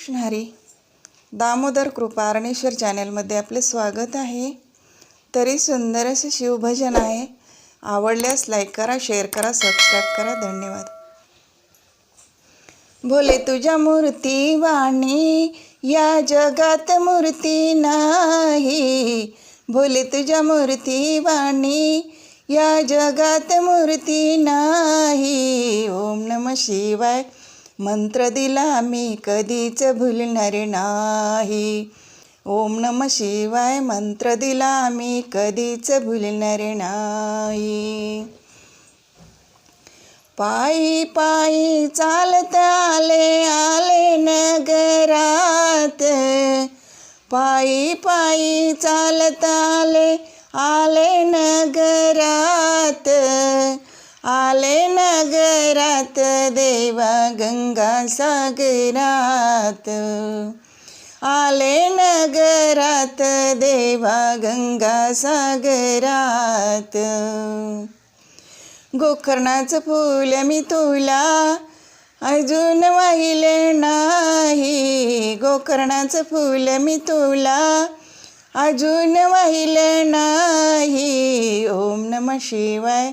कृष्ण हरी. दामोदर कृपारणेश्वर चॅनेलमध्ये चॅनलमध्ये आपले स्वागत आहे. तरी सुंदर असे शिवभजन आहे. आवडल्यास लाईक करा शेअर करा सबस्क्राईब करा. धन्यवाद. भोले तुझ्या मूर्ती वाणी या जगात मूर्ती नाही. भोले तुझ्या मूर्ती वाणी या जगात मूर्ती नाही. ओम नम शिवाय. मंत्र दिला मी कधीच भुलणार नाही. ओम नम शिवाय मंत्र दिला मी कधीच भुलणार नाही. पायी पायी चालत आले आले नगरात. पायी पायी चालत आले आले नगरात आले नगरात देवा गंगा सागरात. आले नगरात देवा गंगा सागरात. गोकर्णाचं फूल मी तुला अजून वाहिले नाही. गोकर्णाचं फूल मी तुला अजून वाहिले नाही. ओम नम शिवाय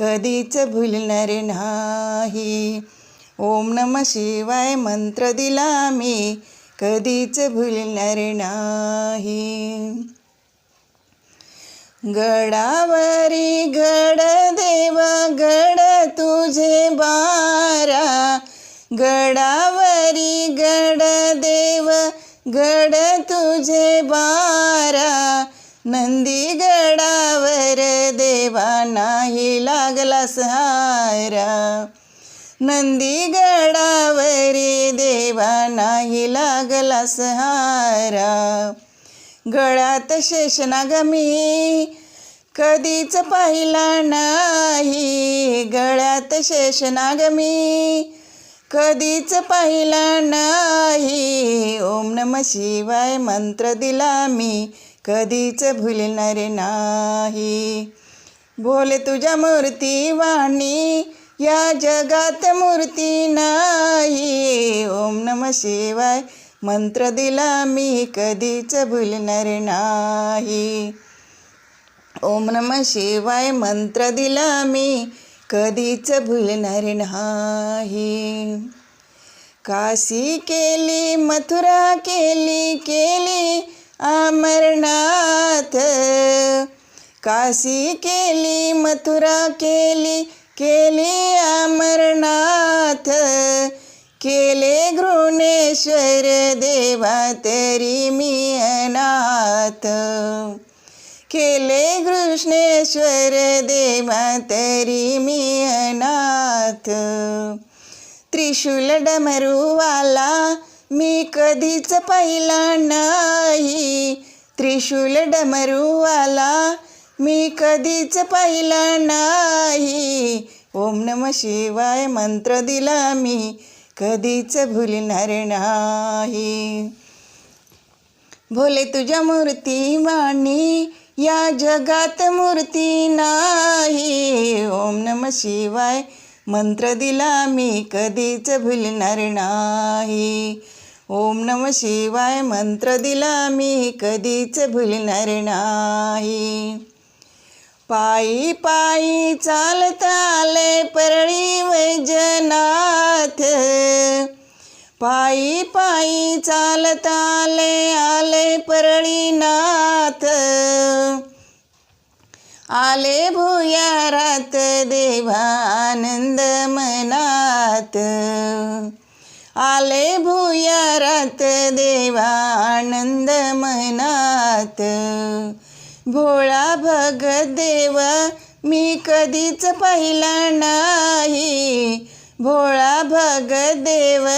कधीच भुलणार नाही. ओम नम शिवाय मंत्र दिला मी कधीच भुलणार नाही. गडावरी गड देवा गड तुझे बारा. गडावरी गड देव गड तुझे बारा. नंदीगडावर देवा नाही लागला सहारा. नंदीगडावरी देवा नाही लागला सहारा. गळ्यात शेषनागमी कधीच पाहिला नाही. गळ्यात शेषनागमी कधीच पाहिला नाही. ओम नम शिवाय मंत्र दिला मी. कधीच भुलणार नाही. बोल तुझ्या मूर्ती वाणी या जगात मूर्ती नाही. ओम नम शिवाय मंत्र दिला मी कधीच भुलणार नाही. ओम नम शिवाय मंत्र दिला मी कधीच भुलणार नाही. काशी केली मथुरा केली केली अमरनाथ। काशी केली मथुरा केली केली अमरनाथ। केले घृणेश्वर देवा तरी मी अनाथ। केले कृष्णेश्वर देवा तरी मी अनाथ। त्रिशूल डमरूवाला मी कधीच पाहिला नाही. त्रिशूल डमरूवाला मी कधीच पाहिला नाही. ओम नम शिवाय मंत्र दिला मी कधीच भुलणार नाही. भोले तुझ्या मूर्ती वाणी या जगात मूर्ती नाही. ओम नम शिवाय मंत्र दिला मी कधीच भुलणार नाही. ओम नम शिवाय मंत्र दिला मी कधीच भुलणार नाही. पायी पायी चालत आले परळी वैजनाथ. पायी पायी चालत आले आले परळीनाथ. आले भुयारात देवा आनंद मनात. आले भुयारात देवा आनंद मनात भोळा भगत देव मी कधीच पाहिला नाही. भोळा भगत देव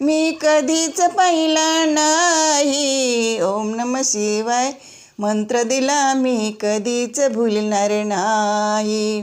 मी कधीच पाहिला नाही. ओम नम शिवाय मंत्र दिला मी कधीच भुलणार नाही.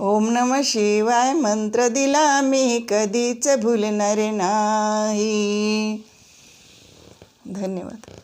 ओम नम शिवाय मंत्र दिला मी कधीच भुलणार नाही. धन्यवाद.